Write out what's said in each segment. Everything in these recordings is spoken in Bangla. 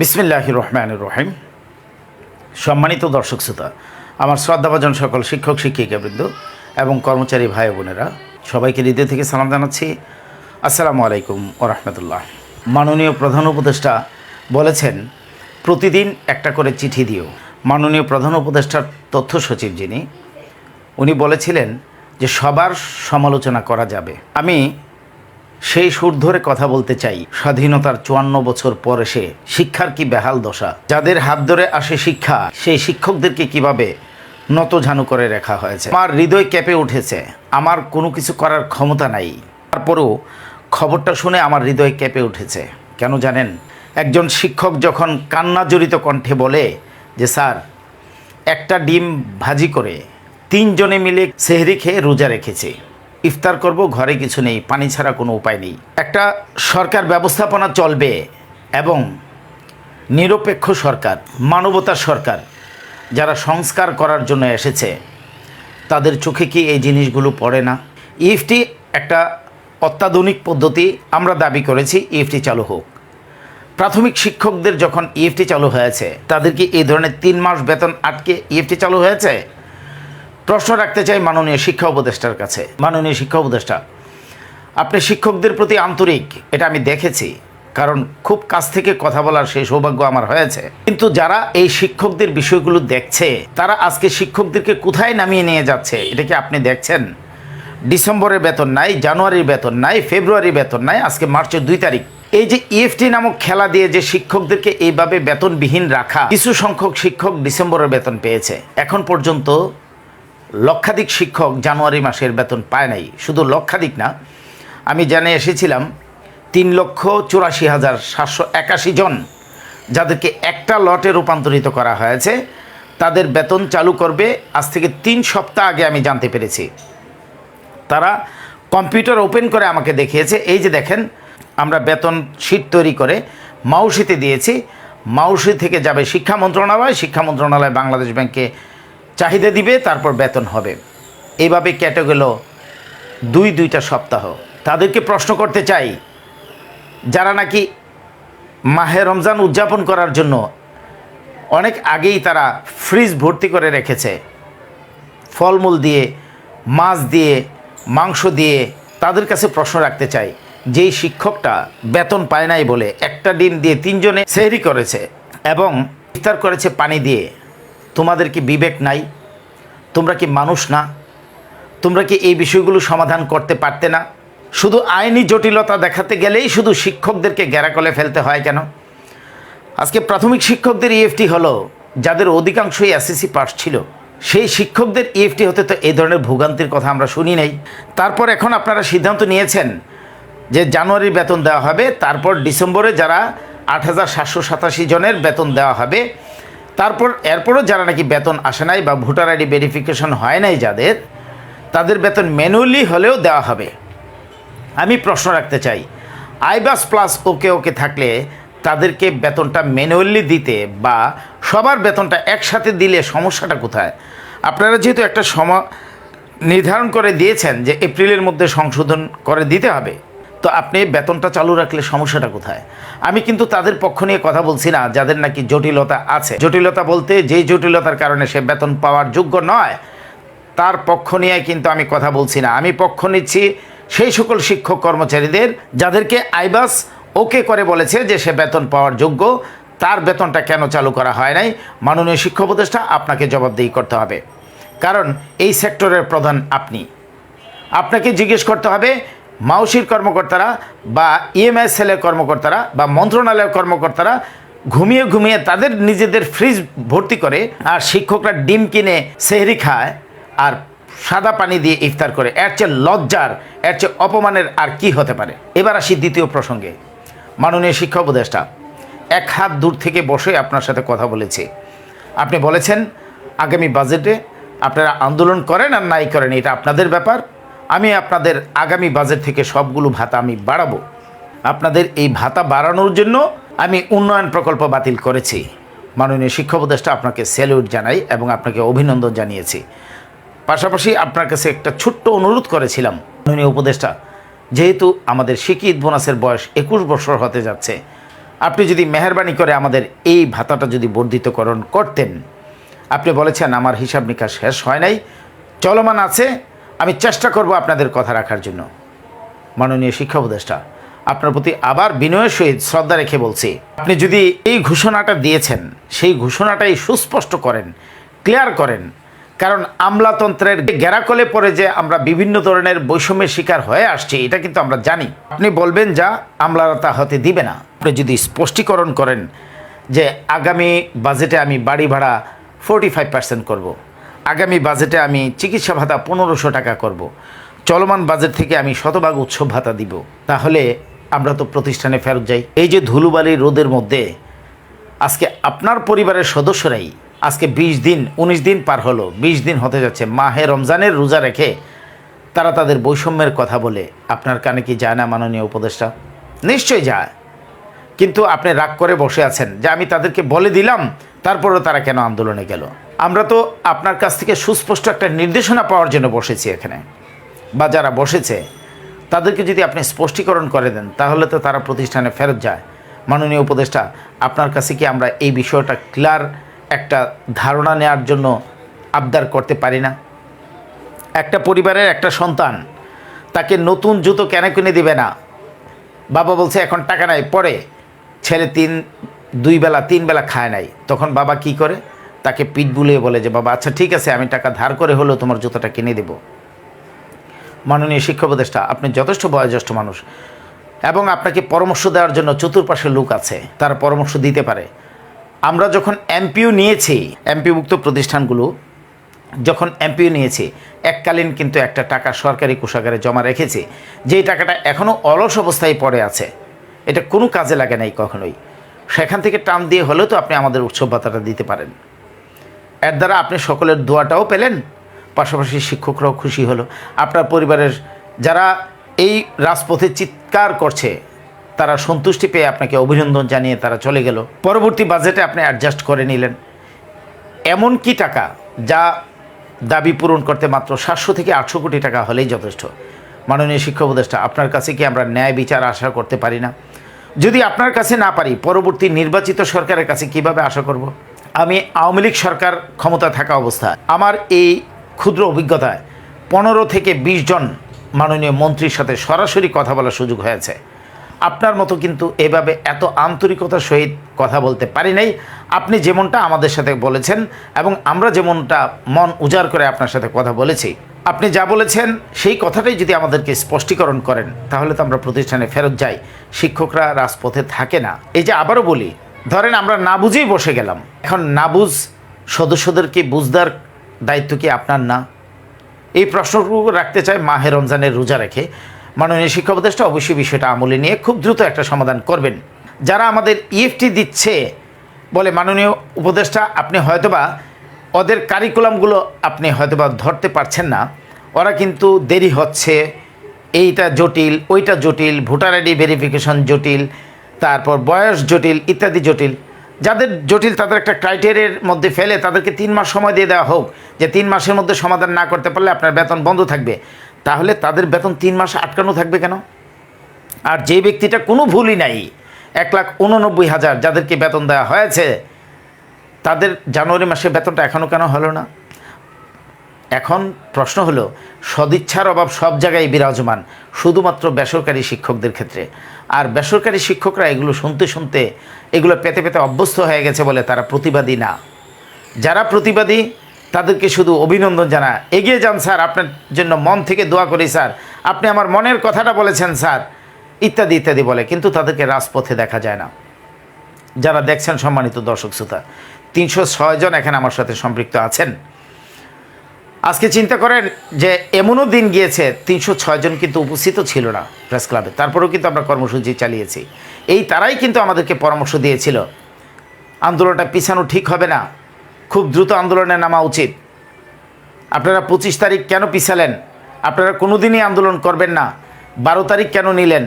বিসমিল্লাহ রহমান রহিম। সম্মানিত দর্শক শ্রোতা, আমার শ্রদ্ধাভাজন সকল শিক্ষক শিক্ষিকাবৃন্দ এবং কর্মচারী ভাই বোনেরা, সবাইকে হৃদয় থেকে সালাম জানাচ্ছি। আসসালামু আলাইকুম ও রহমতুল্লাহ। মাননীয় প্রধান উপদেষ্টা বলেছেন, প্রতিদিন একটা করে চিঠি দিও। মাননীয় প্রধান উপদেষ্টার তথ্য সচিব যিনি, উনি বলেছিলেন যে সবার সমালোচনা করা যাবে। আমি সেই সুর ধরে কথা বলতে চাই। স্বাধীনতার চুয়ান্ন বছর পর এসে শিক্ষার কি বেহাল দশা? যাদের হাত ধরে আসে শিক্ষা, সেই শিক্ষকদেরকে কীভাবে নত ঝানু করে রাখা হয়েছে? আমার হৃদয় কেঁপে উঠেছে। আমার কোনো কিছু করার ক্ষমতা নাই। তারপরেও খবরটা শুনে আমার হৃদয় কেঁপে উঠেছে। কেন জানেন? একজন শিক্ষক যখন কান্না জড়িত কণ্ঠে বলে যে, স্যার, একটা ডিম ভাজি করে তিনজনে মিলে সেহরি খেয়ে রোজা রেখেছে। ইফতার করব, ঘরে কিছু নেই, পানি ছাড়া কোনো উপায় নেই। একটা সরকার ব্যবস্থাপনা চলবে এবং নিরপেক্ষ সরকার, মানবতার সরকার যারা সংস্কার করার জন্য এসেছে, তাদের চোখে কি এই জিনিসগুলো পড়ে না? ইএফটি একটা অত্যাধুনিক পদ্ধতি, আমরা দাবি করেছি ইএফটি চালু হোক। প্রাথমিক শিক্ষকদের যখন ইএফটি চালু হয়েছে, তাদের কি এই ধরনের তিন মাস বেতন আটকে ইএফটি চালু হয়েছে? প্রশ্ন রাখতে চাই মাননীয় শিক্ষা উপদেষ্টার কাছে। মাননীয় শিক্ষা উপদেষ্টা, আপনি শিক্ষকদের প্রতি আন্তরিক, এটা আমি দেখেছি, কারণ খুব কাছ থেকে কথা বলার সেই সৌভাগ্য আমার হয়েছে। কিন্তু যারা এই শিক্ষকদের বিষয়গুলো দেখছে, তারা আজকে শিক্ষকদেরকে কোথায় নামিয়ে নিয়ে যাচ্ছে, এটা কি আপনি দেখছেন? ডিসেম্বরের বেতন নাই, জানুয়ারির বেতন নাই, ফেব্রুয়ারির বেতন নাই, আজকে মার্চের দুই তারিখ। এই যে ইএফটি নামক খেলা দিয়ে যে শিক্ষকদেরকে এইভাবে বেতনবিহীন রাখা, কিছু সংখ্যক শিক্ষক ডিসেম্বরের বেতন পেয়েছে। এখন পর্যন্ত লক্ষাধিক শিক্ষক জানুয়ারি মাসের বেতন পায় নাই। শুধু লক্ষাধিক না, আমি জানে এসেছিলাম তিন লক্ষ চুরাশি হাজার সাতশো একাশি জন যাদেরকে একটা লটে রূপান্তরিত করা হয়েছে, তাদের বেতন চালু করবে আজ থেকে তিন সপ্তাহ আগে আমি জানতে পেরেছি। তারা কম্পিউটার ওপেন করে আমাকে দেখিয়েছে, এই যে দেখেন, আমরা বেতন শীট তৈরি করে মাউসিতে দিয়েছি। মাউসি থেকে যাবে শিক্ষা মন্ত্রণালয় শিক্ষা মন্ত্রণালয় বাংলাদেশ ব্যাংকে চাহিদা দিবে, তারপর বেতন হবে। এইভাবে কেটে গেল দুই, দুইটা সপ্তাহ। তাদেরকে প্রশ্ন করতে চাই, যারা নাকি মাহে রমজান উদযাপন করার জন্য অনেক আগেই তারা ফ্রিজ ভর্তি করে রেখেছে। ফলমূল দিয়ে, মাছ দিয়ে, মাংস দিয়ে তাদের কাছে প্রশ্ন রাখতে চাই, যেই শিক্ষকটা বেতন পায় নাই বলে একটা ডিম দিয়ে তিনজনে সেহরি করেছে এবং ইফতার করেছে পানি দিয়ে তোমাদের কি বিবেক নাই? তোমরা কি মানুষ না? তোমরা কি এই বিষয়গুলো সমাধান করতে পারতে না? শুধু আইনি জটিলতা দেখাতে গেলেই শুধু শিক্ষকদেরকে গ্যারাকলে ফেলতে হয় কেন? আজকে প্রাথমিক শিক্ষকদের ইএফটি হলো, যাদের অধিকাংশই এসএসসি পাস ছিল। সেই শিক্ষকদের ইএফটি হতে তো এই ধরনের ভোগান্তির কথা আমরা শুনি নাই। তারপর এখন আপনারা সিদ্ধান্ত নিয়েছেন যে জানুয়ারির বেতন দেওয়া হবে, তারপর ডিসেম্বরে যারা আট হাজার সাতশো সাতাশি জনের বেতন দেওয়া হবে তারপর এরপরও যারা নাকি বেতন আসে নাই বা ভোটার আইডি ভেরিফিকেশন হয় নাই যাদের, তাদের বেতন ম্যানুয়ালি হলেও দেওয়া হবে। আমি প্রশ্ন রাখতে চাই, আইবাস প্লাস ওকে ওকে থাকলে তাদেরকে বেতনটা ম্যানুয়ালি দিতে বা সবার বেতনটা একসাথে দিলে সমস্যাটা কোথায়? আপনারা যেহেতু একটা সময় নির্ধারণ করে দিয়েছেন যে এপ্রিলের মধ্যে সংশোধন করে দিতে হবে। তো আপনি বেতনটা চালু রাখলে সমস্যাটা কোথায়? আমি কিন্তু তাদের পক্ষ নিয়ে কথা বলছি না, যাদের নাকি জটিলতা আছে। জটিলতা বলতে যেই জটিলতার কারণে সে বেতন পাওয়ার যোগ্য নয়, তার পক্ষ নিয়ে কিন্তু আমি কথা বলছি না। আমি পক্ষ নিচ্ছি সেই সকল শিক্ষক কর্মচারীদের, যাদেরকে আইবাস ওকে করে বলেছে যে সে বেতন পাওয়ার যোগ্য, তার বেতনটা কেন চালু করা হয় নাই? মাননীয় শিক্ষা উপদেষ্টা, আপনাকে জবাবদিহি করতে হবে। কারণ এই সেক্টরের প্রধান আপনি। আপনাকে জিজ্ঞেস করতে হবে মাউসির কর্মকর্তারা বা ইএমআই সেলের কর্মকর্তারা বা মন্ত্রণালয়ের কর্মকর্তারা ঘুমিয়ে ঘুমিয়ে তাদের নিজেদের ফ্রিজ ভর্তি করে আর শিক্ষকরা ডিম কিনে সেহরি খায় আর সাদা পানি দিয়ে ইফতার করে। এর চেয়ে লজ্জার, এর চেয়ে অপমানের আর কি হতে পারে? এবার আসি দ্বিতীয় প্রসঙ্গে। মাননীয় শিক্ষা উপদেষ্টা, এক হাত দূর থেকে বসে আপনার সাথে কথা বলেছি। আপনি বলেছেন, আগামী বাজেটে আপনারা আন্দোলন করেন আর নাই করেন, এটা আপনাদের ব্যাপার। আমি আপনাদের আগামী বাজেট থেকে সবগুলো ভাতা আমি বাড়াবো। আপনাদের এই ভাতা বাড়ানোর জন্য আমি উন্নয়ন প্রকল্প বাতিল করেছি। মাননীয় শিক্ষা উপদেষ্টা আপনাকে স্যালিউট জানাই এবং আপনাকে অভিনন্দন জানিয়েছি। পাশাপাশি আপনার কাছে একটা ছোট্ট অনুরোধ করেছিলাম। মাননীয় উপদেষ্টা, যেহেতু আমাদের শিক্ষিত বোনাসের বয়স একুশ বছর হতে যাচ্ছে, আপনি যদি মেহরবানি করে আমাদের এই ভাতাটা যদি বর্ধিতকরণ করতেন। আপনি বলেছেন, আমার হিসাব নিকাশ শেষ হয় নাই, চলমান আছে আমি চেষ্টা করব আপনাদের কথা রাখার জন্য। মাননীয় শিক্ষা উপদেষ্টা, আপনার প্রতি আবার বিনয়ের সহিত শ্রদ্ধা রেখে বলছি, আপনি যদি এই ঘোষণাটা দিয়েছেন, সেই ঘোষণাটাই সুস্পষ্ট করেন, ক্লিয়ার করেন। কারণ আমলাতন্ত্রের গেরাকলে পরে যে আমরা বিভিন্ন ধরনের বৈষম্যের শিকার হয়ে আসছি, এটা কিন্তু আমরা জানি। আপনি বলবেন যা, আমলারা তা হতে দিবে না। আপনি যদি স্পষ্টীকরণ করেন যে আগামী বাজেটে আমি বাড়ি ভাড়া ফোরটি ফাইভ পার্সেন্ট করব আগামী বাজেটে আমি চিকিৎসা ভাতা পনেরোশো টাকা করব। চলমান বাজেট থেকে আমি শতভাগ উৎসব ভাতা দিব। তাহলে আমরা তো প্রতিষ্ঠানে ফেরত যাই। এই যে ধুলুবালি রোদের মধ্যে আজকে আপনার পরিবারের সদস্যরাই আজকে ২০ দিন ১৯ দিন পার হলো ২০ দিন হতে যাচ্ছে। মাহে রমজানের রোজা রেখে তারা তাদের বৈষম্যের কথা বলে। আপনার কানে কি যায় না, মাননীয় উপদেষ্টা? নিশ্চয়ই যায়। কিন্তু আপনি রাগ করে বসে আছেন যে আমি তাদেরকে বলে দিলাম, তারপরেও তারা কেন আন্দোলনে গেল? আমরা তো আপনার কাছ থেকে সুস্পষ্ট একটা নির্দেশনা পাওয়ার জন্য বসেছি এখানে। বা যারা বসেছে, তাদেরকে যদি আপনি স্পষ্টীকরণ করে দেন, তাহলে তো তারা প্রতিষ্ঠানে ফেরত যায়। মাননীয় উপদেষ্টা, আপনার কাছে কি আমরা এই বিষয়টা ক্লিয়ার একটা ধারণা নেওয়ার জন্য আবদার করতে পারি না? একটা পরিবারের একটা সন্তান, তাকে নতুন জুতো কেন কিনে দিবে না? বাবা বলছে, এখন টাকা নাই, পরে। ছেলে তিন, দুই বেলা, তিন বেলা খায় নাই। তখন বাবা কি করে? তাকে পিঠ বুলিয়ে বলে যে, বাবা আচ্ছা ঠিক আছে, আমি টাকা ধার করে হলেও তোমার জুতোটা কিনে দেব। মাননীয় শিক্ষা উপদেষ্টা, আপনি যথেষ্ট বয়োজ্যেষ্ঠ মানুষ এবং আপনাকে পরামর্শ দেওয়ার জন্য চতুর্পাশে লোক আছে, তারা পরামর্শ দিতে পারে। আমরা যখন এমপিও নিয়েছি এমপিভুক্ত প্রতিষ্ঠানগুলো, যখন এমপিও নিয়েছি, এককালীন কিন্তু একটা টাকা সরকারি কোষাগারে জমা রেখেছি, যেই টাকাটা এখনও অলস অবস্থায় পড়ে আছে, এটা কোনো কাজে লাগে নাই কখনোই। সেখান থেকে টান দিয়ে হলেও তো আপনি আমাদের উৎসব ভাতাটা দিতে পারেন। এর দ্বারা আপনি সকলের দোয়াটাও পেলেন, পাশাপাশি শিক্ষকরাও খুশি হলো। আপনার পরিবারের যারা এই রাজপথে চিৎকার করছে, তারা সন্তুষ্টি পেয়ে আপনাকে অভিনন্দন জানিয়ে তারা চলে গেল। পরবর্তী বাজেটে আপনি অ্যাডজাস্ট করে নিলেন। এমন কি টাকা যা দাবি পূরণ করতে মাত্র সাতশো থেকে আটশো কোটি টাকা হলেই যথেষ্ট। মাননীয় শিক্ষা উপদেষ্টা, আপনার কাছে কি আমরা ন্যায় বিচার আশা করতে পারি না? যদি আপনার কাছে না পারি, পরবর্তী নির্বাচিত সরকারের কাছে কীভাবে আশা করব। আমি আওয়ামী লীগ সরকার ক্ষমতা থাকা অবস্থায়, আমার এই ক্ষুদ্র অভিজ্ঞতায় পনেরো থেকে ২০ জন মাননীয় মন্ত্রীর সাথে সরাসরি কথা বলার সুযোগ হয়েছে। আপনার মতো কিন্তু এভাবে এত আন্তরিকতার সহিত কথা বলতে পারি নাই। আপনি যেমনটা আমাদের সাথে বলেছেন এবং আমরা যেমনটা মন উজাড় করে আপনার সাথে কথা বলেছি, আপনি যা বলেছেন সেই কথাটাই যদি আমাদেরকে স্পষ্টীকরণ করেন, তাহলে তো আমরা প্রতিষ্ঠানে ফেরত যাই। শিক্ষকরা রাজপথে থাকে না। এই যে আবারও বলি ধরেন আমরা না বুঝেই বসে গেলাম। এখন না বুঝ সদস্যদেরকে বুঝদার দায়িত্ব কি আপনার না? এই প্রশ্নটুকু রাখতে চায় মাহে রমজানের রোজা রেখে। মাননীয় শিক্ষা উপদেষ্টা, অবশ্যই বিষয়টা আমলে নিয়ে খুব দ্রুত একটা সমাধান করবেন। যারা আমাদের ইএফটি দিচ্ছে বলে মাননীয় উপদেষ্টা, আপনি হয়তোবা ওদের কারিকুলামগুলো আপনি হয়তোবা ধরতে পারছেন না। ওরা কিন্তু দেরি হচ্ছে, এইটা জটিল, ওইটা জটিল, ভোটার আইডি ভেরিফিকেশন জটিল তারপর বয়স জটিল ইত্যাদি জটিল। যাদের জটিল তাদের একটা ক্রাইটেরিয়ার মধ্যে ফেলে তাদেরকে তিন মাস সময় দিয়ে দেওয়া হোক, যে তিন মাসের মধ্যে সমাধান না করতে পারলে আপনার বেতন বন্ধ থাকবে। তাহলে তাদের বেতন তিন মাস আটকানো থাকবে কেন? আর যে ব্যক্তিটা কোনো ভুলই নাই, এক লাখ উননব্বই হাজার যাদেরকে বেতন দেওয়া হয়েছে, তাদের জানুয়ারি মাসে বেতনটা এখনও কেন হলো না? এখন প্রশ্ন হলো, সদিচ্ছার অভাব সব জায়গায় বিরাজমান, শুধুমাত্র বেসরকারি শিক্ষকদের ক্ষেত্রে। আর বেসরকারি শিক্ষকরা এগুলো শুনতে শুনতে, এগুলো পেতে পেতে অভ্যস্ত হয়ে গেছে বলে তারা প্রতিবাদী না। যারা প্রতিবাদী, তাদেরকে শুধু অভিনন্দন জানা এগিয়ে যান স্যার, আপনার জন্য মন থেকে দোয়া করি স্যার। আপনি আমার মনের কথাটা বলেছেন স্যার, ইত্যাদি ইত্যাদি বলে, কিন্তু তাদেরকে রাজপথে দেখা যায় না। যারা দেখছেন সম্মানিত দর্শক শ্রোতা, তিনশো জন এখানে আমার সাথে সম্পৃক্ত আছেন। আজকে চিন্তা করেন যে এমনও দিন গিয়েছে, তিনশো জন কিন্তু উপস্থিত ছিল না প্রেস ক্লাবে। তারপরেও কিন্তু আমরা কর্মসূচি চালিয়েছি। এই তারাই কিন্তু আমাদেরকে পরামর্শ দিয়েছিল, আন্দোলনটা পিছানো ঠিক হবে না, খুব দ্রুত আন্দোলনে নামা উচিত। আপনারা পঁচিশ তারিখ কেন পিছালেন? আপনারা কোনো দিনই আন্দোলন করবেন না। বারো তারিখ কেন নিলেন?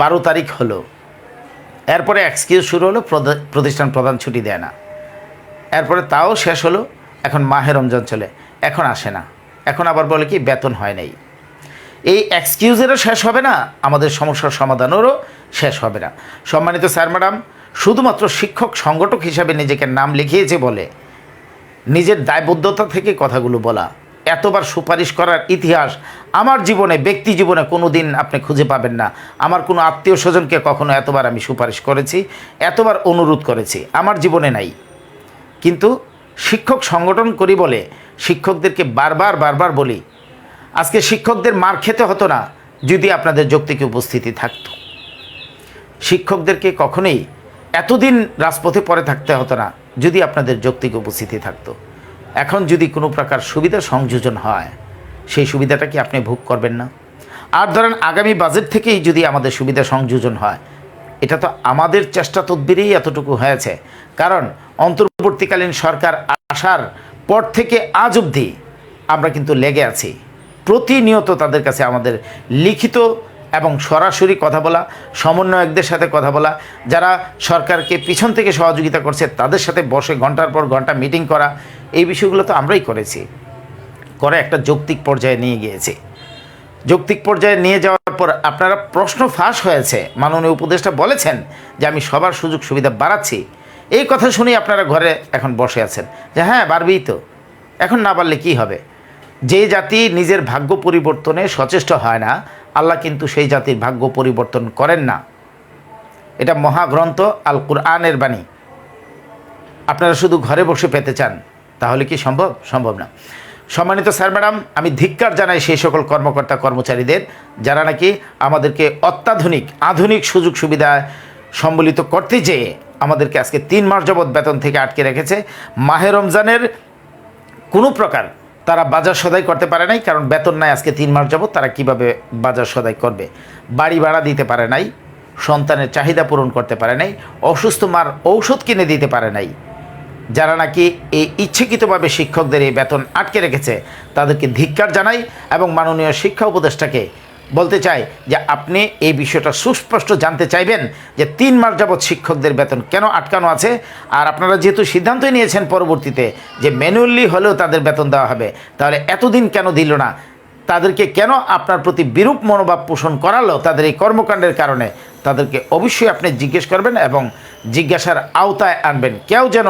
বারো তারিখ হলো। এরপরে এক্সকিউজ শুরু হলো প্রতিষ্ঠান প্রধান ছুটি দেয় না। এরপরে তাও শেষ হলো, এখন মাহে রমজান চলে। এখন আসে না। এখন আবার বলে কি, বেতন হয় নাই। এই এক্সকিউজেরও শেষ হবে না, আমাদের সমস্যার সমাধানেরও শেষ হবে না। সম্মানিত স্যার, ম্যাডাম, শুধুমাত্র শিক্ষক, সংগঠক হিসাবে নিজেকে নাম লিখিয়েছে বলে, নিজের দায়বদ্ধতা থেকে কথাগুলো বলা, এতবার সুপারিশ করার ইতিহাস আমার জীবনে, ব্যক্তি জীবনে কোনো দিন আপনি খুঁজে পাবেন না। আমার কোনো আত্মীয় স্বজনকে কখনো এতবার আমি সুপারিশ করেছি, এতবার অনুরোধ করেছি, আমার জীবনে নাই। কিন্তু শিক্ষক সংগঠন করি বলে শিক্ষকদেরকে বারবার বারবার বলি, আজকে শিক্ষকদের মার খেতে হতো না যদি আপনাদের যৌক্তিক উপস্থিতি থাকতো। শিক্ষকদেরকে কখনোই এতদিন রাজপথে পরে থাকতে হতো না যদি আপনাদের যৌক্তিক উপস্থিতি থাকতো। এখন যদি কোনো প্রকার সুবিধা সংযোজন হয়, সেই সুবিধাটা কি আপনি ভোগ করবেন না? আর ধরেন আগামী বাজেট থেকেই যদি আমাদের সুবিধা সংযোজন হয়, এটা তো আমাদের চেষ্টা তদবিরেই এতটুকু হয়েছে। কারণ অন্তর্বর্তীকালীন সরকার আসার পর থেকে আজ অবধি আমরা কিন্তু লেগে আছি। প্রতিনিয়ত তাদের কাছে আমাদের লিখিত এবং সরাসরি কথা বলা, সমন্বয়কদের সাথে কথা বলা, যারা সরকারকে পিছন থেকে সহযোগিতা করছে, তাদের সাথে বসে ঘণ্টার পর ঘণ্টা মিটিং করা, এই বিষয়গুলো তো আমরাই করেছি। করে একটা যৌক্তিক পর্যায়ে নিয়ে গিয়েছি। যৌক্তিক পর্যায়ে নিয়ে যাওয়ার পর আপনারা প্রশ্ন ফাঁস হয়েছে। মাননীয় উপদেষ্টা বলেছেন যে আমি সবার সুযোগ সুবিধা বাড়াচ্ছি। এই কথা শুনেই আপনারা ঘরে এখন বসে আছেন যে হ্যাঁ বাড়বেই তো। এখন না পারলে কি হবে? যে জাতি নিজের ভাগ্য পরিবর্তনে সচেষ্ট হয় না, আল্লাহ কিন্তু সেই জাতির ভাগ্য পরিবর্তন করেন না। এটা মহাগ্রন্থ আল কুরআনের বাণী। আপনারা শুধু ঘরে বসে পেতে চান, তাহলে কি সম্ভব? সম্ভব না। সম্মানিত স্যার, ম্যাডাম, আমি ধিক্কার জানাই সেই সকল কর্মকর্তা, কর্মচারীদের, যারা নাকি আমাদেরকে অত্যাধুনিক, আধুনিক সুযোগ সুবিধা সম্বলিত করতে যেয়ে আমাদেরকে আজকে তিন মাস যাবৎ বেতন থেকে আটকে রেখেছে। মাহে রমজানের কোনো প্রকার তারা বাজার সদাই করতে পারে নাই, কারণ বেতন নাই আজকে তিন মাস যাবত তারা কীভাবে বাজার সদাই করবে? বাড়ি ভাড়া দিতে পারে নাই, সন্তানের চাহিদা পূরণ করতে পারে নাই, অসুস্থ মার ঔষধ কিনে দিতে পারে নাই। যারা নাকি এই ইচ্ছাকৃতভাবে শিক্ষকদের এই বেতন আটকে রেখেছে, তাদেরকে ধিক্কার জানাই এবং মাননীয় শিক্ষা উপদেষ্টাকে বলতে চাই যে আপনি এই বিষয়টা সুস্পষ্ট জানতে চাইবেন যে তিন মাস যাবৎ শিক্ষকদের বেতন কেন আটকানো আছে? আর আপনারা যেহেতু সিদ্ধান্তই নিয়েছেন পরবর্তীতে যে ম্যানুয়ালি হলেও তাদের বেতন দেওয়া হবে, তাহলে এতদিন কেন দিল না? তাদেরকে কেন আপনার প্রতি বিরূপ মনোভাব পোষণ করালো তাদের এই কর্মকাণ্ডের কারণে? তাদেরকে অবশ্যই আপনি জিজ্ঞেস করবেন এবং জিজ্ঞাসার আওতায় আনবেন, কেউ যেন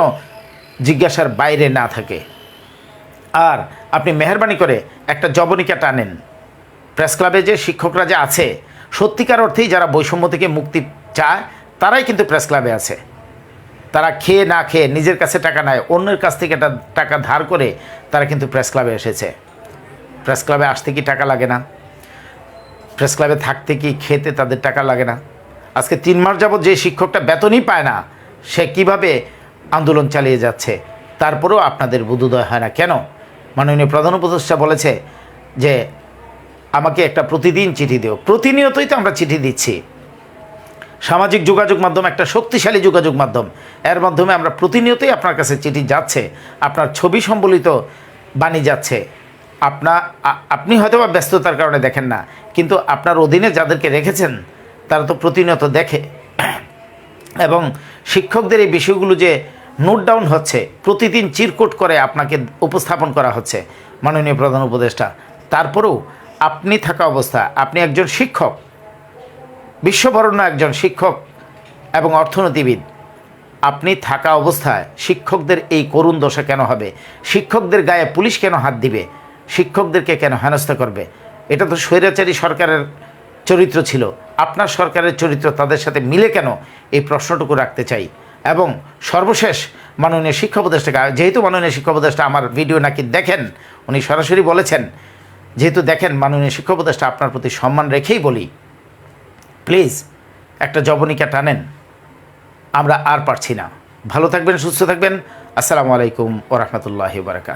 জিজ্ঞাসার বাইরে না থাকে। আর আপনি মেহরবানি করে একটা জবনিকা টানেন। প্রেস ক্লাবে যে শিক্ষকরা যে আছে, সত্যিকার অর্থেই যারা বৈষম্য থেকে মুক্তি চায়, তারাই কিন্তু প্রেস ক্লাবে আছে। তারা খেয়ে না খেয়ে নিজের কাছে টাকা নেয়, অন্যের কাছ থেকে টাকা ধার করে তারা কিন্তু প্রেস ক্লাবে এসেছে। প্রেস ক্লাবে আসতে কি টাকা লাগে না? প্রেস ক্লাবে থাকতে কি খেতে তাদের টাকা লাগে না? আজকে তিন মাস যাবৎ যে শিক্ষকটা বেতনই পায় না, সে কীভাবে আন্দোলন চালিয়ে যাচ্ছে, তারপরেও আপনাদের বোধোদয় হয় না। কেন? মাননীয় প্রধান উপদেষ্টা বলেছে যে আমাকে একটা প্রতিদিন চিঠি দিও। প্রতিনিয়তই তো আমরা চিঠি দিচ্ছি। সামাজিক যোগাযোগ মাধ্যম একটা শক্তিশালী যোগাযোগ মাধ্যম। এর মাধ্যমে আমরা প্রতিনিয়তই আপনার কাছে চিঠি যাচ্ছে, আপনার ছবি সম্বলিত বাণী যাচ্ছে। আপনা আপনি হয়তো বা ব্যস্ততার কারণে দেখেন না, কিন্তু আপনার অধীনে যাদেরকে রেখেছেন, তারা তো প্রতিনিয়ত দেখে। এবং শিক্ষকদের এই বিষয়গুলো যে নোট ডাউন হচ্ছে, প্রতিদিন চিরকুট করে আপনাকে উপস্থাপন করা হচ্ছে, মাননীয় প্রধান উপদেষ্টা। তারপরেও আপনি থাকা অবস্থা, আপনি একজন শিক্ষক, বিশ্ববরণ্য একজন শিক্ষক এবং অর্থনীতিবিদ, আপনি থাকা অবস্থায় শিক্ষকদের এই করুণ দশা কেন হবে? শিক্ষকদের গায়ে পুলিশ কেন হাত দিবে? শিক্ষকদেরকে কেন হেনস্থা করবে? এটা তো স্বৈরাচারী সরকারের চরিত্র ছিল। আপনার সরকারের চরিত্র তাদের সাথে মিলে কেন? এই প্রশ্নটুকু রাখতে চাই। এবং সর্বশেষ মাননীয় শিক্ষা উপদেষ্টাকে, যেহেতু মাননীয় শিক্ষা উপদেষ্টা আমার ভিডিও নাকি দেখেন, উনি সরাসরি বলেছেন যেহেতু দেখেন মাননীয় শিক্ষক উপদেষ্টা আপনার প্রতি সম্মান রেখেই বলি প্লিজ একটা জবনিকা টানেন। আমরা আর পারছি না। ভালো থাকবেন, সুস্থ থাকবেন। আসসালামু আলাইকুম ওরহমতুল্লাহ রহমতুল্লাহি বারাকা